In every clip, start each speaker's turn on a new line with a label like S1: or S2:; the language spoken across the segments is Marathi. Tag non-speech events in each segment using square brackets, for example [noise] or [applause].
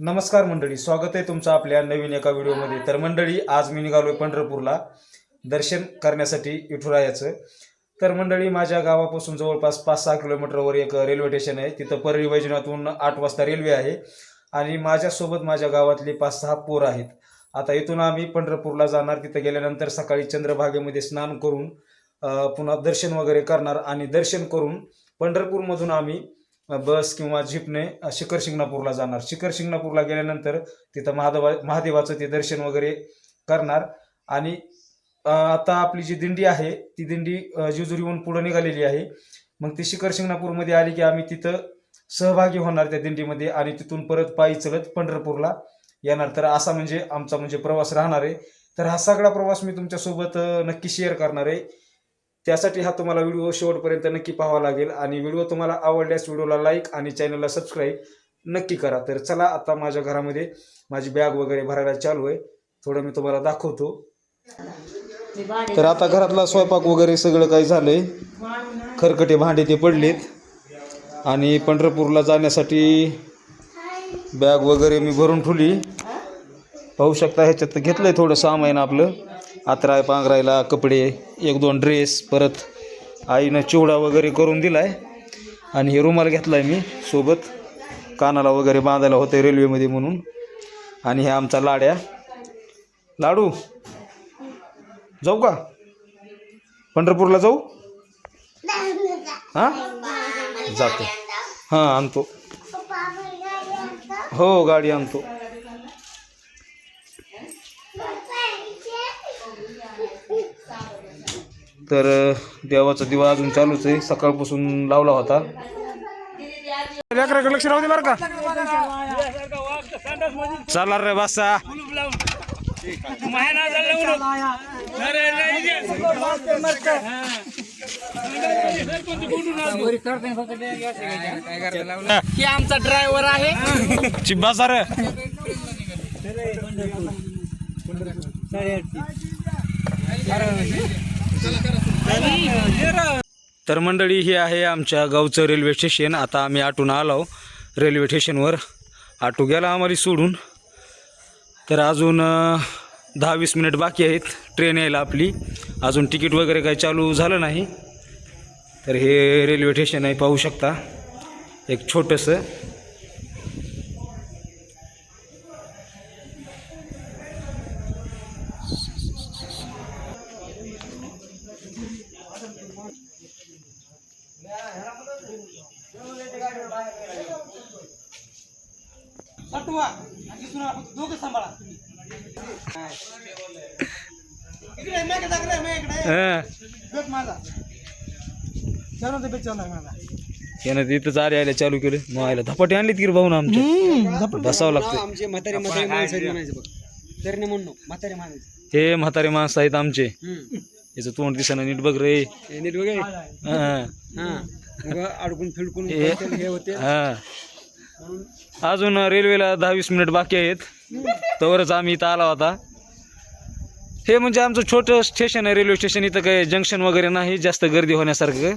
S1: नमस्कार मंडळी स्वागत आहे तुमचं आपल्या नवीन एका व्हिडिओमध्ये. तर मंडळी आज मी निघालोय पंढरपूरला दर्शन करण्यासाठी विठुरायाचं तर मंडळी माझ्या गावापासून जवळपास पाच सहा किलोमीटरवर एक रेल्वे स्टेशन आहे. तिथं परळी वैजनाथून आठ वाजता रेल्वे आहे. आणि माझ्यासोबत माझ्या गावातले पाच सहा पोर आहेत. आता इथून आम्ही पंढरपूरला जाणार. तिथं गेल्यानंतर सकाळी चंद्रभागेमध्ये स्नान करून पुन्हा दर्शन वगैरे करणार आणि दर्शन करून पंढरपूरमधून आम्ही बस किंवा जीपने शिखर शिंगणापूरला जाणार. शिखर शिंगणापूरला गेल्यानंतर तिथं महादेवा महादेवाचं ते दर्शन वगैरे करणार. आणि आता आपली जी दिंडी आहे ती दिंडी अ, जेजुरीहून पुढे निघालेली आहे. मग ती शिखर शिंगणापूरमध्ये आली की आम्ही तिथं सहभागी होणार त्या दिंडीमध्ये आणि तिथून परत पायी चलत पंढरपूरला येणार. तर असा म्हणजे आमचा म्हणजे प्रवास राहणार आहे. तर हा सगळा प्रवास मी तुमच्यासोबत नक्की शेअर करणार आहे. त्यासाठी हा तुम्हाला व्हिडिओ शेवटपर्यंत नक्की पाहावा लागेल. आणि व्हिडिओ तुम्हाला आवडल्यास व्हिडिओला लाईक आणि चॅनलला सबस्क्राईब नक्की करा. तर चला आता माझ्या घरामध्ये माझी बॅग वगैरे भरायला चालू आहे. थोडं मी तुम्हाला दाखवतो. तर आता घरातला स्वयंपाक वगैरे सगळं काही झालंय. खरकटे भांडे ते पडलेत. आणि पंढरपूरला जाण्यासाठी बॅग वगैरे मी भरून ठेवली पाहू शकता ह्याच्यात घेतलंय थोडं सामान आपलं. आत्राय पांघरायला कपडे एक दोन ड्रेस परत आईनं चिवडा वगैरे करून दिलाय. आणि हे रुमाल घेतलाय मी सोबत. कानाला वगैरे बांधायला होते रेल्वेमध्ये म्हणून. आणि हे आमचा लाड्या. लाडू जाऊ का? पंढरपूरला जाऊ? हां? जातो. हां आणतो. हो गाडी आणतो. तर देवाचा दिवा अजून चालूच आहे. सकाळपासून लावला होता. लेकराकडे लक्ष राहू दे बरं का. चला रे बसा.
S2: की आमचा ड्रायव्हर आहे.
S1: चिब्बा सर. तर मंडळी ही आहे आमच्या गावचं रेल्वे स्टेशन. आता आम्ही आटून आलो. रेल्वे स्टेशनवर आटू गेला आम्हाला सोडून. तर अजून दहा वीस मिनिट बाकी आहेत. ट्रेन यायला आपली. अजून तिकीट वगैरे काही चालू झालं नाही. तर हे रेल्वे स्टेशन आहे पाहू शकता. एक छोटंसं
S2: पाठवा आणि सुना दोघं सांभाळा इकडे मागे जागलाय माझ्याकडे
S1: हां
S2: बेक माझा छान बेक चालू माझा
S1: यानं तिथंच आले आले चालू केले. मग आयला धपाटे आणलीत की रे भाऊ ना आमच्या बसावं लागतं
S2: आमचे म्हातारे म्हातारे माणसं आहेत म्हणायचं बघ. तरी नाही म्हणू म्हातारे माणसं.
S1: हे म्हातारे माणसं आहेत आमचे. याचं तोंड दिसाना नीट बघ रे.
S2: नीट वगैरे
S1: हां.
S2: हा मग अडकून फिडकून
S1: हे-
S2: हे होते.
S1: हां. अजून रेल्वेला दहा वीस मिनिट बाकी आहेत. तवरच आम्ही इथं आला होता हे म्हणजे आमचं छोटं स्टेशन आहे रेल्वे स्टेशन इथं काही जंक्शन वगैरे नाही जास्त गर्दी होण्यासारखं.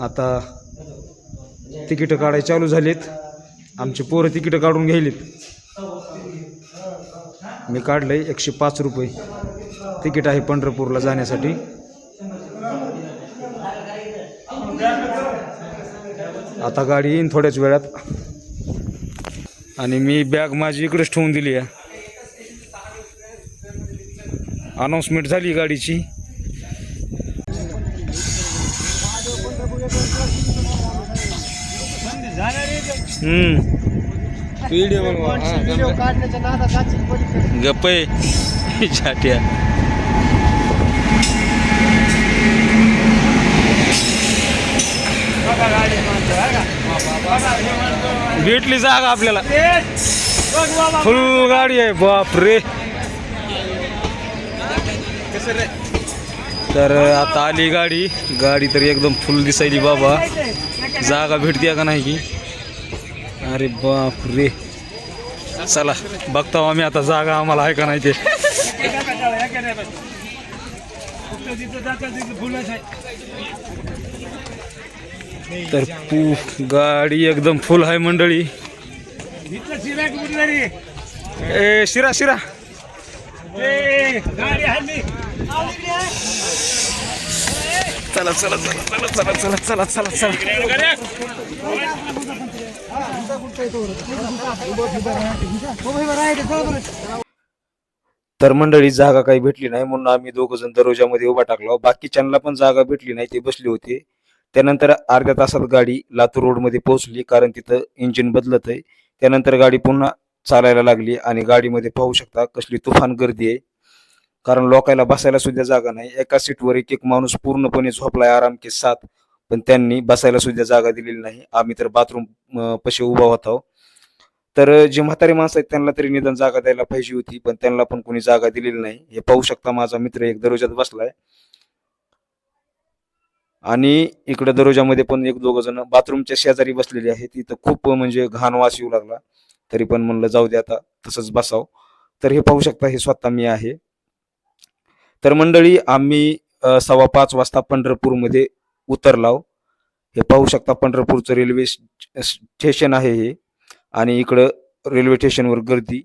S1: आता तिकीटं काढाय चालू झालीत. आमचे पोरं तिकीटं काढून घ्यायलीत. मी काढलंय एकशे पाच रुपये. तिकीट आहे पंढरपूरला जाण्यासाठी. आता गाडी येईन थोड्याच वेळात. आणि मी बॅग माझी इकडेच ठेवून दिली आहे. अनाऊन्समेंट झाली गाडीची. हम्म.
S2: व्हिडिओ काढण्याच्या नादात [laughs]
S1: भेटली जागा आपल्याला. फुल गाडी आहे बाप रे तर आता आली गाडी. गाडी तर एकदम फुल दिसायली बाबा. जागा भेटते का नाही की अरे बाप रे चला बघतो आम्ही आता जागा आम्हाला आहे का नाही ते. तर पू गाडी एकदम फुल आहे मंडळी. ए शिरा शिरा. चला चला चला चला चला चला चला चला चला. तर मंडळी जागा काही भेटली नाही म्हणून आम्ही दोघ जण दरोजामध्ये उभा टाकलो. बाकीच्यांना पण जागा भेटली नाही ते बसले होते. त्यानंतर अर्ध्या तासात गाडी लातूर रोडमध्ये पोहोचली कारण तिथं इंजिन बदलत आहे. त्यानंतर गाडी पुन्हा चालायला लागली आणि गाडीमध्ये पाहू शकता कसली तुफान गर्दी आहे. कारण लोकायला बसायला सुद्धा जागा नाही. एका सीटवर एक एक माणूस पूर्णपणे झोपलाय आराम के साथ. पण त्यांनी बसायला सुद्धा जागा दिलेली नाही. आम्ही तर बाथरूम पशी उभा होतो तर जे म्हातारे माणसं आहेत त्यांना तरी निदान जागा द्यायला पाहिजे होती पण त्यांना पण कोणी जागा दिलेली नाही. हे पाहू शकता माझा मित्र एक दरोज्यात बसलाय. आणि इकडे दरोजामध्ये पण एक दोघ जण बाथरूमच्या शेजारी बसलेले आहेत. तिथं खूप म्हणजे घाण वास येऊ लागला. तरी पण म्हणलं जाऊ दे आता तसंच बसाव. तर हे पाहू शकता हे स्वतः मी आहे. तर मंडळी आम्ही सव्वा पाच वाजता पंढरपूरमध्ये उतरलाव. हे पाहू शकता पंढरपूरचं रेल्वे स्टेशन आहे हे. आणि इकडं रेल्वे स्टेशनवर गर्दी.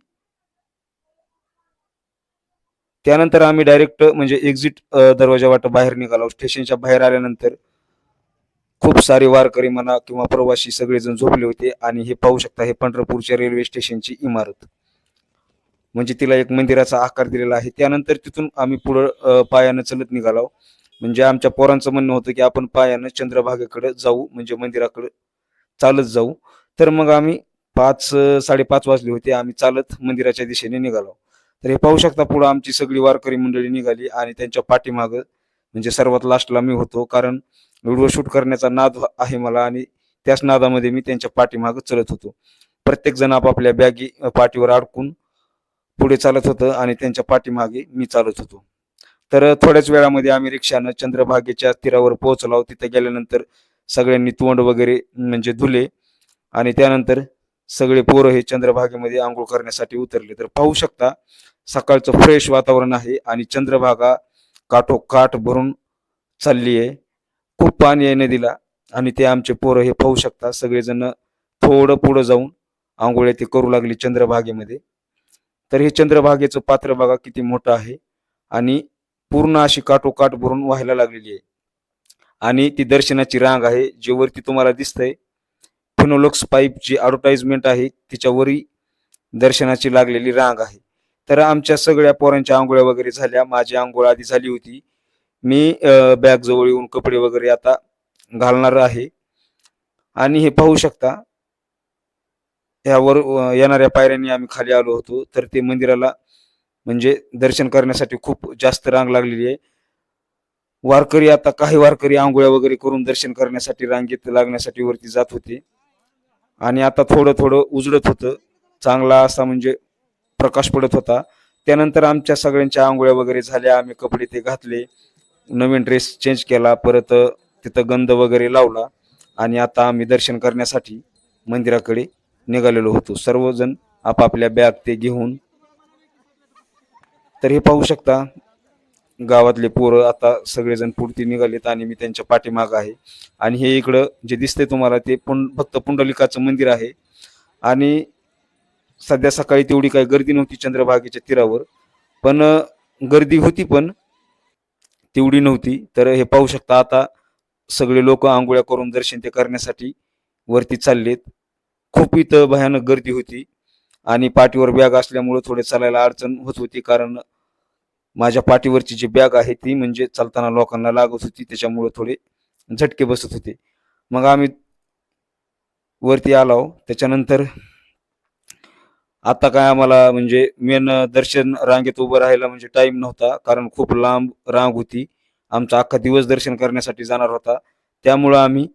S1: त्यानंतर आम्ही डायरेक्ट म्हणजे एक्झिट दरवाजा वाट बाहेर निघालो. स्टेशनच्या बाहेर आल्यानंतर खूप सारे वारकरी म्हणा किंवा प्रवासी सगळेजण झोपले होते आणि हे पाहू शकता हे पंढरपूरच्या रेल्वे स्टेशनची इमारत. म्हणजे तिला एक मंदिराचा आकार दिलेला आहे. त्यानंतर तिथून आम्ही पुढं पायानं चलत निघालो. म्हणजे आमच्या पोरांचं म्हणणं होतं की आपण पायानं चंद्रभागेकडे जाऊ म्हणजे मंदिराकडे चालत जाऊ. तर मग आम्ही पाच साडेपाच वाजले होते. आम्ही चालत मंदिराच्या दिशेने निघालो. तर हे पाहू शकता पुढं आमची सगळी वारकरी मंडळी निघाली आणि त्यांच्या पाठीमागं म्हणजे सर्वात लास्टला मी होतो. कारण व्हिडिओ शूट करण्याचा नाद आहे मला आणि त्याच नादामध्ये मी त्यांच्या पाठीमागं चलत होतो. प्रत्येक जण आपापल्या बॅगी पाठीवर अडकून पुढे चालत होतं आणि त्यांच्या पाठीमागे मी चालत होतो. तर थोड्याच वेळामध्ये आम्ही रिक्षानं चंद्रभागेच्या तीरावर पोहोचलो. तिथे गेल्यानंतर सगळ्यांनी तोंड वगैरे म्हणजे धुले आणि त्यानंतर सगळे पोरं हे चंद्रभागेमध्ये आंघोळ करण्यासाठी उतरले. तर पाहू शकता सकाळचं फ्रेश वातावरण आहे आणि चंद्रभागा काठोकाठ भरून चालली आहे खूप पाणी आहे नदीला आणि ते आमचे पोरं हे पाहू शकता सगळेजण थोडं पुढं जाऊन आंघोळ्या ते करू लागली चंद्रभागेमध्ये. तर हे चंद्रभागेचं पात्र बघा किती मोठं आहे आणि पूर्ण अशी काठोकाठ भरून व्हायला लागलेली आहे. आणि ती दर्शनाची रांग आहे जे वरती तुम्हाला दिसतंय. फिनोलॉक्स पाईप जी ॲडव्हर्टाइजमेंट आहे तिच्यावरही दर्शनाची लागलेली रांग आहे. तर आमच्या सगळ्या पोरांच्या आंघोळ्या वगैरे झाल्या. माझी आंघोळ आधी झाली होती. मी बॅग जवळ येऊन कपडे वगैरे आता घालणार आहे. आणि हे पाहू शकता यावर येणाऱ्या पायऱ्यांनी आम्ही खाली आलो होतो. तर ते मंदिराला म्हणजे दर्शन करण्यासाठी खूप जास्त रांग लागलेली आहे. वारकरी आता काही वारकरी आंघोळ्या वगैरे करून दर्शन करण्यासाठी रांगेत लागण्यासाठी वरती जात होते. आणि आता थोडं थोडं उजळत होतं. चांगला असा म्हणजे प्रकाश पडत होता. त्यानंतर आमच्या सगळ्यांच्या आंघोळ्या वगैरे झाल्या. आम्ही कपडे ते घातले. नवीन ड्रेस चेंज केला. परत तिथं गंध वगैरे लावला. आणि आता आम्ही दर्शन करण्यासाठी मंदिराकडे निघालेलो होतो. सर्वजण आपापल्या बॅग ते घेऊन. तर हे पाहू शकता गावातले पोरं आता सगळेजण पुढती निघालेत आणि मी त्यांच्या पाठीमाग आहे. आणि हे इकडं जे दिसतंय तुम्हाला ते पुं फक्त पुंडलिकाचं मंदिर आहे. आणि सध्या सकाळी तेवढी काही गर्दी नव्हती चंद्रभागेच्या तीरावर पण गर्दी होती पण तेवढी नव्हती. तर हे पाहू शकता आता सगळे लोक आंघोळ्या करून दर्शन ते करण्यासाठी वरती चाललेत. खूप इथं भयानक गर्दी होती आणि पाठीवर बॅग असल्यामुळं थोडे चालायला अडचण होत होती कारण माझ्या पाठीवरची जी बॅग आहे ती म्हणजे चालताना लोकांना लागत होती त्याच्यामुळं थोडे झटके बसत होते. मग आम्ही वरती आलो. त्याच्यानंतर आता काय आम्हाला म्हणजे मेन दर्शन रांगेत उभं राहायला म्हणजे टाइम नव्हता कारण खूप लांब रांग होती. आमचा अख्खा दिवस दर्शन करण्यासाठी जाणार होता. त्यामुळं आम्ही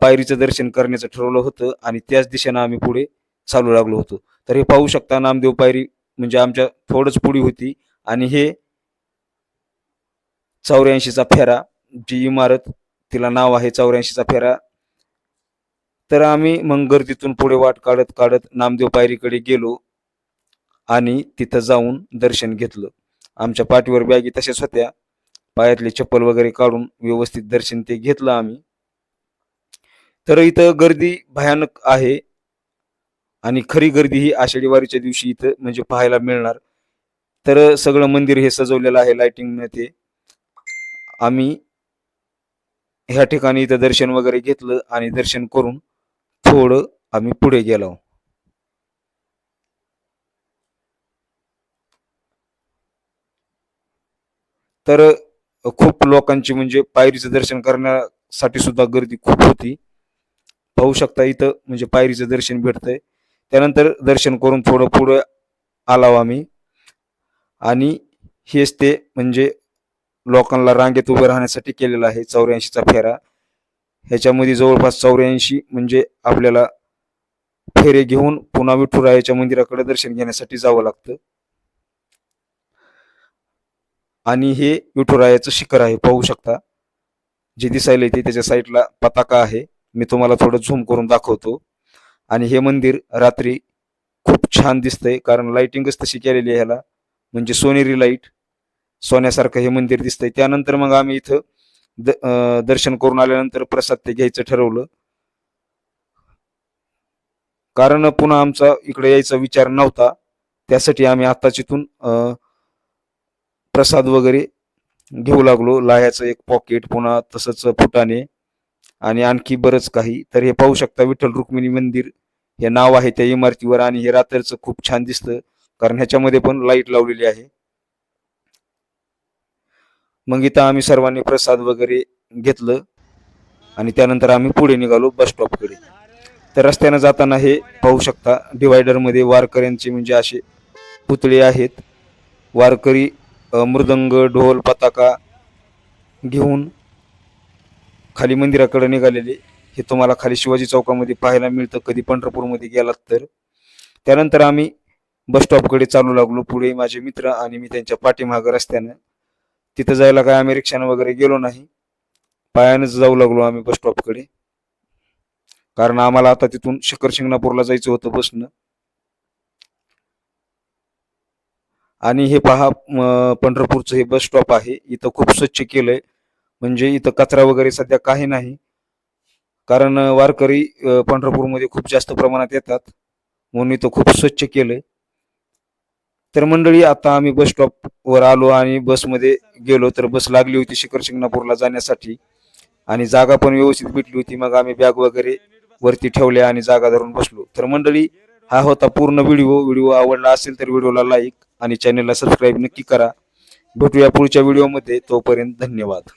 S1: पायरीचं दर्शन करण्याचं ठरवलं होतं आणि त्याच दिशेनं आम्ही पुढे चालू लागलो होतो. तर हे पाहू शकता नामदेव पायरी म्हणजे आमच्या थोडंच पुढी होती आणि हे चौऱ्याऐंशीचा फेरा जी इमारत तिला नाव आहे चौऱ्याऐंशीचा फेरा. तर आम्ही मग गर्दीतून पुढे वाट काढत काढत नामदेव पायरीकडे गेलो आणि तिथं जाऊन दर्शन घेतलं. आमच्या पाठीवर बॅगी तशाच होत्या. पायातली चप्पल वगैरे काढून व्यवस्थित दर्शन ते घेतलं आम्ही. तर इथं गर्दी भयानक आहे आणि खरी गर्दी ही आषाढी वारीच्या दिवशी इथं म्हणजे पाहायला मिळणार. तर सगळं मंदिर हे सजवलेलं आहे लाइटिंग ते. आम्ही ह्या ठिकाणी इथं दर्शन वगैरे घेतलं आणि दर्शन करून थोडं आम्ही पुढे गेलो. तर खूप लोकांची म्हणजे पायरीचं दर्शन करण्यासाठी सुद्धा गर्दी खूप होती. पाहू शकता इथं म्हणजे पायरीचं दर्शन भेटतंय. त्यानंतर दर्शन करून थोडं पुढं आलाव आम्ही. आणि हेच ते म्हणजे लोकांना रांगेत उभे राहण्यासाठी केलेलं आहे चौऱ्याऐंशीचा फेरा. ह्याच्यामध्ये जवळपास चौऱ्याऐंशी म्हणजे आपल्याला फेरे घेऊन पुन्हा विठुरायाच्या मंदिराकडे दर्शन घेण्यासाठी जावं लागतं. आणि हे विठुरायाचं शिखर आहे पाहू शकता. जे दिसायला येते त्याच्या साईडला पताका आहे. मी तुम्हाला थोडं झूम करून दाखवतो. आणि हे मंदिर रात्री खूप छान दिसतंय कारण लाइटिंगच तशी केलेली आहे ह्याला. म्हणजे सोनेरी लाइट सोन्यासारखं हे मंदिर दिसतंय. त्यानंतर मग आम्ही इथं दर्शन करून आल्यानंतर प्रसाद ते घ्यायचं ठरवलं. कारण पुन्हा आमचा इकडे यायचा विचार नव्हता. त्यासाठी आम्ही आत्ताच इथून प्रसाद वगैरे घेऊ लागलो. लाह्याचं एक पॉकेट पुन्हा तसंच फुटाणे आणि आणखी बरंच काही. तर हे पाहू शकता विठ्ठल रुक्मिणी मंदिर हे नाव आहे त्या इमारतीवर आणि हे रात्रीचं खूप छान दिसतं. कारण ह्याच्यामध्ये पण लाइट लावलेली आहे. मग इथं आम्ही सर्वांनी प्रसाद वगैरे घेतलं आणि त्यानंतर आम्ही पुढे निघालो बस स्टॉपकडे तर रस्त्यानं जाताना हे पाहू शकता डिवायडरमध्ये वारकऱ्यांचे म्हणजे असे पुतळे आहेत. वारकरी मृदंग ढोल पताका घेऊन खाली मंदिराकडे निघालेले. हे तुम्हाला खाली शिवाजी चौकामध्ये पाहायला मिळतं. कधी पंढरपूरमध्ये गेलात तर. त्यानंतर आम्ही बस स्टॉपकडे चालू लागलो. पुढे माझे मित्र आणि मी त्यांच्या पाठीमागं रस्त्यानं तिथं जायला काय आम्ही रिक्षानं वगैरे गेलो नाही. पायानंच जाऊ लागलो आम्ही बस स्टॉपकडे कारण आम्हाला आता तिथून शिखर शिंगणापूरला जायचं होतं बसनं. आणि हे पहा पंढरपूरचं हे बस स्टॉप आहे. इथं खूप स्वच्छ केलंय. म्हणजे इथं कचरा वगैरे सध्या काही नाही. कारण वारकरी पंढरपूरमध्ये खूप जास्त प्रमाणात येतात. म्हणून इथं खूप स्वच्छ केलंय. तर मंडळी आता आम्ही बस स्टॉप वर आलो आणि बसमध्ये गेलो. तर बस लागली होती शिखर शिंगणापूरला जाण्यासाठी. आणि जागा पण व्यवस्थित भेटली होती. मग आम्ही बॅग वगैरे वरती ठेवल्या आणि जागा धरून बसलो. तर मंडळी हा होता पूर्ण व्हिडिओ व्हिडिओ आवडला असेल तर व्हिडिओला लाईक आणि चॅनलला सबस्क्राईब नक्की करा. भेटूया पुढच्या व्हिडिओमध्ये तोपर्यंत धन्यवाद.